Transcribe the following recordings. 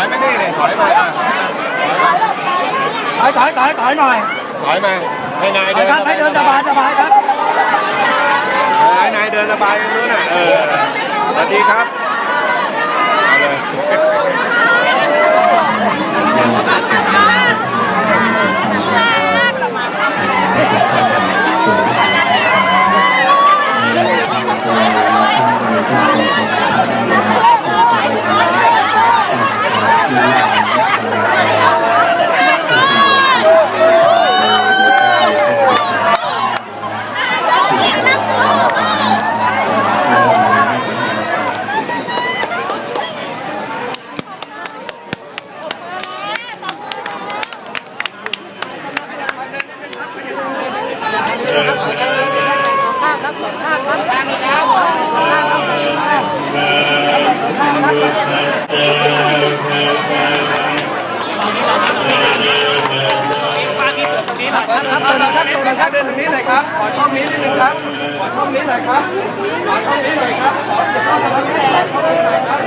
อยมานี่เลยถอยมาอะถอยถอยถอยถอยหน่อยถอยมาให้นายถอเดิยนครับให้เดินสบายสบายครับให้นายเดินสบายตรงนู้นน่ะเออสวัสดีครับ ครับตัวนะครับตัวนะครับเดินทางนี้หน่อยครับ ขอช่องนี้นิดนึงครับ ขอช่องนี้หน่อยครับ ขอช่องนี้หน่อยครับ ขอช่องนี้หน่อยครับขอช่องนี้หน่อยครับ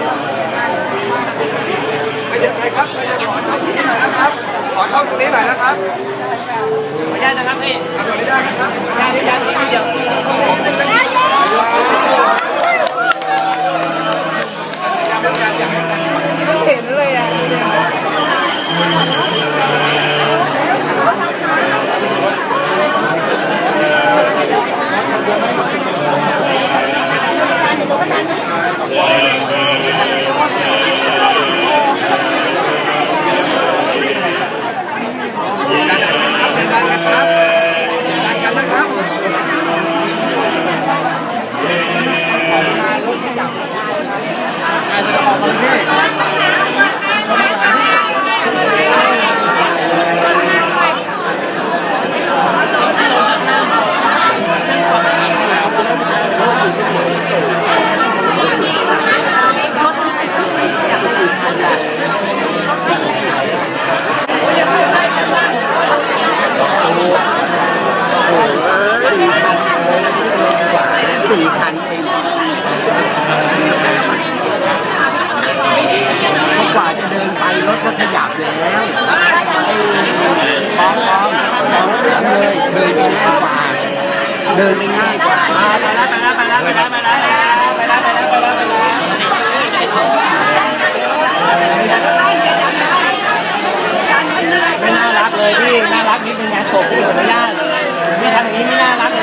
ขยับหน่อยครับขยับขอช่องนี้หน่อยนะครับ ขอช่องตรงนี้หน่อยนะครับขออนุญาตนะครับพี่ ขออนุญาตนะครับ ญาติญาติที่เดียว เห็นเลยอะ ครับ เสีคันเองกว่าจะเดินไปรถก็ขยับแล้วป้องป้องป้องเรื่องเลยเดินไปง่ายกว่าเดินไปง่ายกว่าไปแล้วไปแล้วไปแล้วไปแล้วไปแล้วไปแล้วไปแล้วไปแล้วไปแล้วไม่น่ารักเลยพี่น่ารักนิดนึงนะโขกพี่ผมไม่ได้พี่ทำอย่างนี้ไม่น่ารักเลย